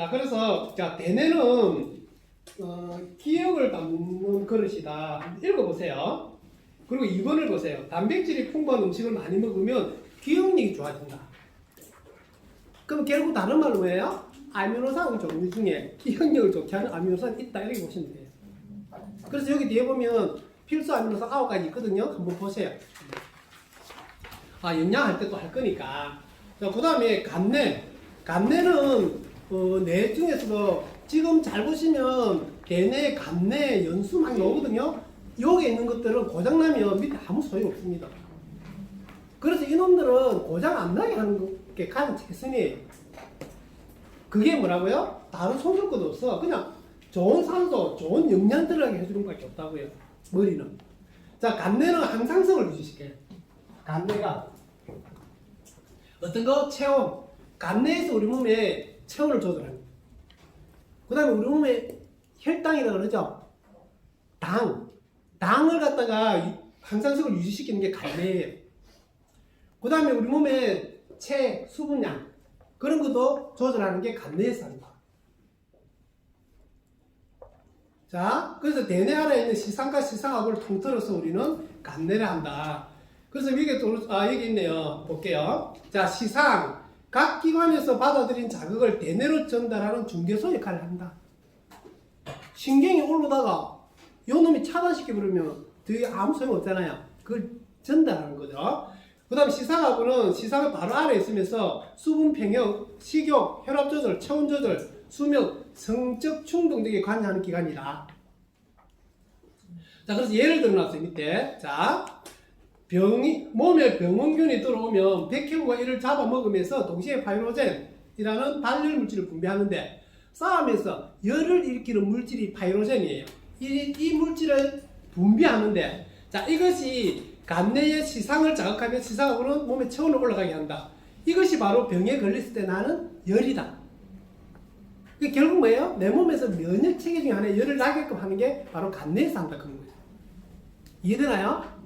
자, 그래서 자 대뇌는 어, 기억을 담는 그릇이다. 읽어보세요. 그리고 2번을 보세요. 단백질이 풍부한 음식을 많이 먹으면 기억력이 좋아진다. 그럼 결국 다른 말로 뭐예요? 아미노산 종류 중에 기억력을 좋게 하는 아미노산이 있다 이렇게 보시면 돼요. 그래서 여기 뒤에 보면 필수 아미노산 9가지 있거든요. 한번 보세요. 아 영양할 때 또 할 거니까. 그 다음에 간내. 간내는 어, 뇌 중에서도 지금 잘 보시면 대뇌, 간내, 연수 막 나오거든요. 여기 있는 것들은 고장나면 밑에 아무 소용 없습니다. 그래서 이놈들은 고장 안 나게 하는 게 가장 최선이에요. 그게 뭐라고요? 다른 손쓸 것도 없어. 그냥 좋은 산소, 좋은 영양 들어가게 해주는 것밖에 없다고요. 머리는. 자, 간내는 항상성을 유지시켜요. 간내가 어떤 거? 체온. 간내에서 우리 몸에 체온을 조절합니다. 그 다음에 우리 몸에 혈당이라고 그러죠? 당. 당을 갖다가 유- 항상성을 유지시키는 게 간내예요. 그 다음에 우리 몸에 체, 수분량. 그런 것도 조절하는 게 간내에서 한다. 자, 그래서 대뇌 안에 있는 시상과 시상학을 통틀어서 우리는 간내를 한다. 그래서 여기 또, 아, 여기 있네요. 볼게요. 자, 시상. 각 기관에서 받아들인 자극을 대뇌로 전달하는 중개소 역할을 한다. 신경이 올라다가 요 놈이 차단시켜버리면 뒤에 아무 소용 없잖아요. 그걸 전달하는 거죠. 그 다음 시상하고는 시상을 바로 아래 있으면서 수분 평형, 식욕, 혈압 조절, 체온 조절, 수면, 성적 충동 등에 관여하는 기관이다. 자, 그래서 예를 들어 놨어요, 밑에. 자, 병이, 몸에 병원균이 들어오면 백혈구가 이를 잡아먹으면서 동시에 파이로젠이라는 발열 물질을 분비하는데 싸움에서 열을 일으키는 물질이 파이로젠이에요. 이, 이 물질을 분비하는데 자, 이것이 간내의 시상을 자극하면 시상하고는 몸의 체온을 올라가게 한다. 이것이 바로 병에 걸렸을 때 나는 열이다. 그 결국 뭐예요? 내 몸에서 면역 체계 중에 하나에 열을 나게끔 하는 게 바로 간내에서 한다 그런 거예요. 이해되나요?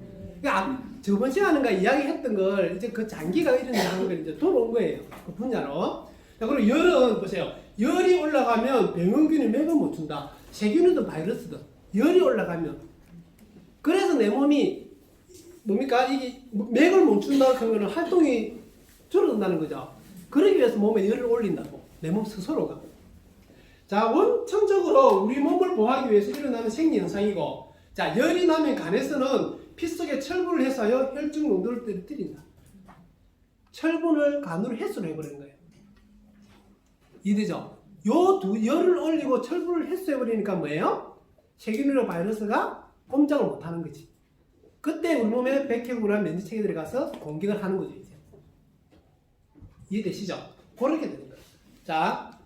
그러니까 아, 저번 시간인가 이야기했던 걸 이제 그 장기가 일어나는 걸 이제 돌아온 거예요. 그 분야로. 자, 그리고 열은 보세요. 열이 올라가면 병원균이 맥을 못 준다. 세균이든 바이러스든 열이 올라가면 그래서 내 몸이 뭡니까 이게 맥을 못 준다 그런 거는 활동이 줄어든다는 거죠. 그러기 위해서 몸에 열을 올린다고 내 몸 스스로가. 자 원천적으로 우리 몸을 보호하기 위해서 일어나는 생리 현상이고 자 열이 나면 간에서는 피 속에 철분을 해서요 혈중 농도를 떨어뜨린다. 철분을 간으로 해소를 해버리는 거예요. 이해되죠? 요두 열을 올리고 철분을 해소해버리니까 뭐예요? 세균이나 바이러스가 꼼짝을 못하는 거지. 그때 우리 몸에 백혈구나 면역체계 들어가서 공격을 하는 거죠 이제. 이해되시죠? 그렇게 되는 거예요. 자,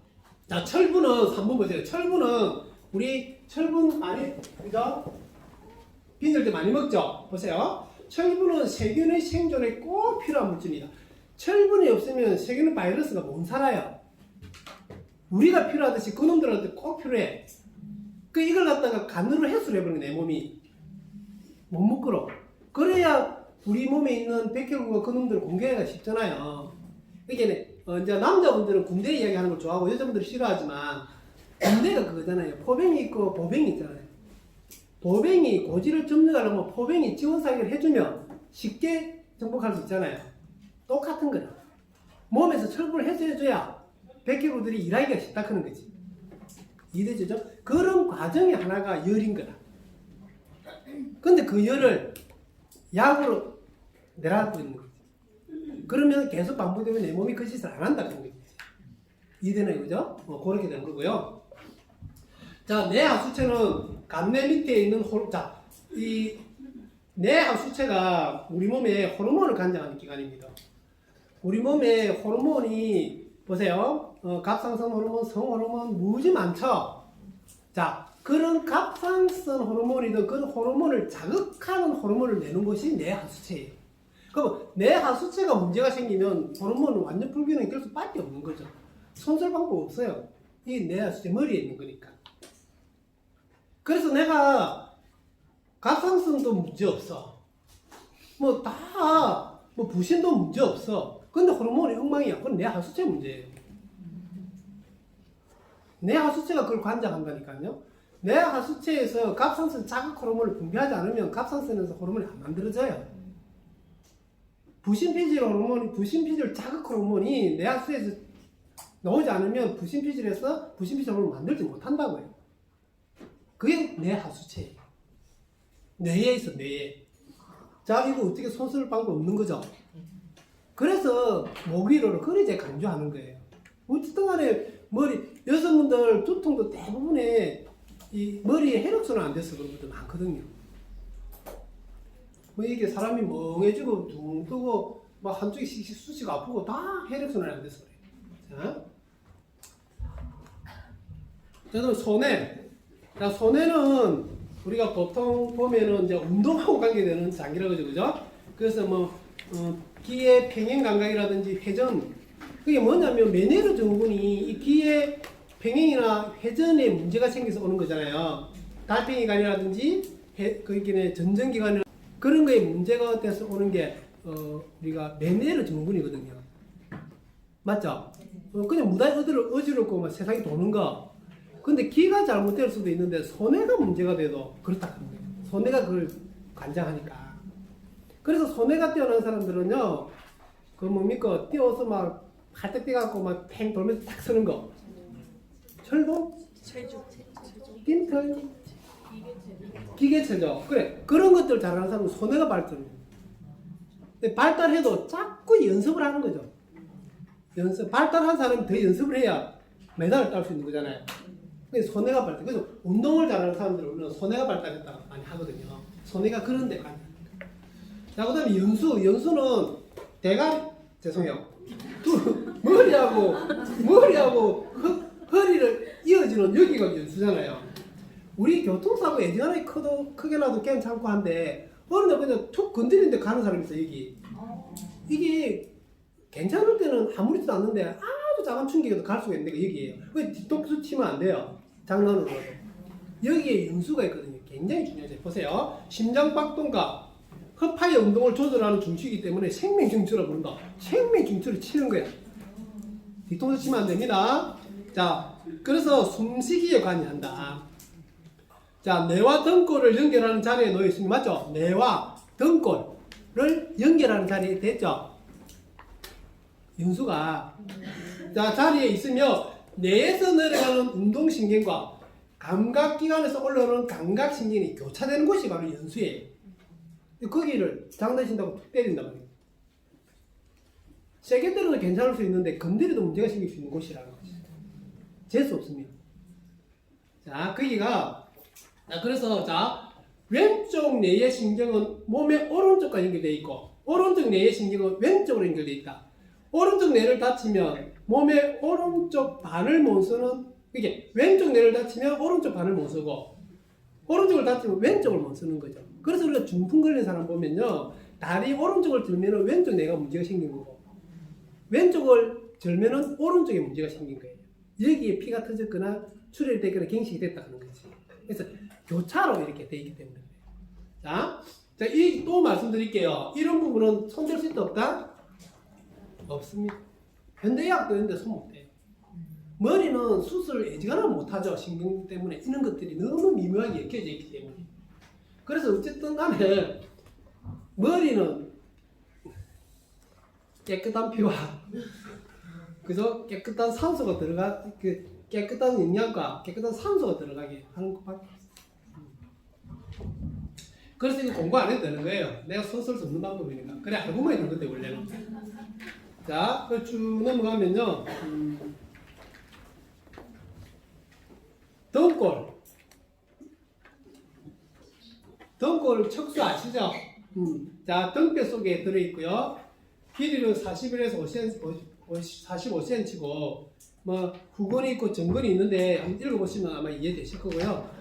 자 철분은 한번 보세요. 철분은 우리 철분 안에 그죠? 빈들 때 많이 먹죠. 보세요. 철분은 세균의 생존에 꼭 필요한 물질이다. 철분이 없으면 세균은 바이러스가 못 살아요. 우리가 필요하듯이 그놈들한테 꼭 필요해. 그 이걸 갖다가 간으로 해소를 해버리는 내 몸이 못 먹거로. 그래야 우리 몸에 있는 백혈구가 그놈들을 공격하기가 쉽잖아요. 이게 어, 이제 남자분들은 군대 이야기하는 걸 좋아하고 여자분들은 싫어하지만 군대가 그거잖아요. 포병이 있고 보병이 있잖아요. 보병이 고지를 점령하려면 포병이 지원 사격을 해주면 쉽게 정복할 수 있잖아요. 똑같은 거다. 몸에서 철분을 해소해줘야 백혈구들이 일하기가 쉽다 하는 거지. 이해되죠? 그런 과정의 하나가 열인 거다. 근데 그 열을 약으로 내려가고 있는 거지. 그러면 계속 반복되면 내 몸이 그 짓을 안 한다 그런 거지. 이해되나요? 그죠? 어, 그렇게 된 거고요. 자, 내 하수체는 간내 밑에 있는 호, 자, 이, 내 하수체가 우리 몸에 호르몬을 관장하는 기관입니다. 우리 몸에 호르몬이, 보세요. 어, 갑상선 호르몬, 성호르몬, 무지 많죠? 자, 그런 갑상선 호르몬이든 그런 호르몬을 자극하는 호르몬을 내는 것이 내 하수체예요. 그럼 내 하수체가 문제가 생기면 호르몬은 완전 불균형이 될 수밖에 없는 거죠. 손쓸 방법 없어요. 이 내 하수체 머리에 있는 거니까. 그래서 내가 갑상선도 문제 없어. 뭐 다 뭐 부신도 문제 없어. 근데 호르몬이 엉망이야. 그건 내 하수체 문제예요. 내 하수체가 그걸 관장한다니까요. 내 하수체에서 갑상선 자극 호르몬을 분비하지 않으면 갑상선에서 호르몬이 안 만들어져요. 부신피질 호르몬이 부신피질 자극 호르몬이 내 하수체에서 나오지 않으면 부신피질에서 부신피질 호르몬을 만들지 못한다고요. 그게 내 하수체예요. 뇌에 있어 뇌에. 자 이거 어떻게 손 쓸 방법 없는 거죠. 그래서 목위로를 그리 이제 강조하는 거예요. 어쨌든 간에 머리 여성분들 두통도 대부분의 이 머리에 혈액순환 안 돼서 그런 것도 많거든요. 뭐 이게 사람이 멍해지고 둥 뜨고 막 한쪽이 씩씩 수시가 아프고 다 혈액순환이 안 돼서 그래요. 자, 자 그럼 손해. 자 손해는 우리가 보통 보면은 이제 운동하고 관계되는 장기라고 그러죠, 그죠? 그래서 뭐 어, 기의 평행 감각이라든지 회전 그게 뭐냐면 메네르 증후군이 이 기의 평행이나 회전에 문제가 생겨서 오는 거잖아요. 달팽이관이라든지 해- 거기에 전정기관 그런 거에 문제가 돼서 오는 게 어, 우리가 메네르 증후군이거든요. 맞죠? 어, 그냥 무단히 어디를 어지럽고 막 세상이 도는 거. 근데 기가 잘못될 수도 있는데 손해가 문제가 돼도 그렇다 하는 거예요. 손해가 그걸 관장하니까. 그래서 손해가 뛰어난 사람들은요, 그 뭡니까 뛰어서 막 팔뚝 뛰갖고 막 팽 돌면서 탁 서는 거. 철도? 체조. 틴털? 기계체죠. 그래 그런 것들 잘하는 사람은 손해가 발달해요. 근데 발달해도 자꾸 연습을 하는 거죠. 연습 발달한 사람이 더 연습을 해야 메달을 딸 수 있는 거잖아요. 그래서 손해가 발달. 그래서 운동을 잘하는 사람들은 손해가 발달했다고 많이 하거든요. 손해가 그런 데 가는. 자, 그 다음에 연수. 연수는 대가리, 죄송해요. 두, 머리하고, 머리하고 허, 허리를 이어지는 여기가 연수잖아요. 우리 교통사고 예전에 크도, 크게 나도 괜찮고 한데, 어느 날 그냥 툭 건드리는데 가는 사람이 있어, 여기. 이게 괜찮을 때는 아무렇지도 않는데 아주 작은 충격에도 갈 수가 있는 데가 여기예요. 그 뒤통수 치면 안 돼요. 장난으로라도. 여기에 연수가 있거든요. 굉장히 중요하죠. 보세요. 심장박동과 허파의 운동을 조절하는 중추이기 때문에 생명중추라고 부른다. 생명중추를 치는 거야. 뒤통수 치면 안 됩니다. 자, 그래서 숨쉬기에 관여한다. 자, 뇌와 등골을 연결하는 자리에 놓여 있습니다. 맞죠? 뇌와 등골을 연결하는 자리에 됐죠? 윤수가 자 자리에 있으며 뇌에서 내려가는 운동신경과 감각기관에서 올라오는 감각신경이 교차되는 곳이 바로 연수예요. 거기를 장난친다고 툭 때린단 말이에요. 세게 때려도 괜찮을 수 있는데 건드려도 문제가 생길 수 있는 곳이라는 거죠. 재수 없습니다. 자, 거기가 자, 그래서 자 왼쪽 뇌의 신경은 몸의 오른쪽과 연결되어 있고 오른쪽 뇌의 신경은 왼쪽으로 연결되어 있다. 오른쪽 뇌를 다치면 몸의 오른쪽 반을 못 쓰는 이게 왼쪽 뇌를 다치면 오른쪽 반을 못 쓰고 오른쪽을 다치면 왼쪽을 못 쓰는 거죠. 그래서 우리가 중풍 걸린 사람 보면요 다리 오른쪽을 들면은 왼쪽 뇌가 문제가 생긴 거고 왼쪽을 들면은 오른쪽에 문제가 생긴 거예요. 여기에 피가 터졌거나 출혈됐거나 갱식이 됐다 하는 거지. 그래서 교차로 이렇게 돼 있기 때문에. 자, 자, 이 또 말씀드릴게요. 이런 부분은 손댈 수 있다 없다? 없습니다. 현대의학도 있는데 손못 대요. 머리는 수술을 애지간하면 못하죠. 신경 때문에 이런 것들이 너무 미묘하게 엮여져 있기 때문에. 그래서 어쨌든 간에 머리는 깨끗한 피와 그래서 깨끗한 산소가 들어가 그 깨끗한 영양과 깨끗한 산소가 들어가게 하는 것밖에. 그래서 이거 공부 안 해도 되는 거예요. 내가 소설 쓰는 방법이니까. 그래 알고만 있는 건데 원래는. 자, 그쭉 넘어가면요. 음, 등골. 등골 척수 아시죠? 음, 자, 등뼈 속에 들어있고요. 길이는 41에서 5cm, 45cm고, 뭐, 후근이 있고 정근이 있는데, 한번 읽어보시면 아마 이해되실 거고요.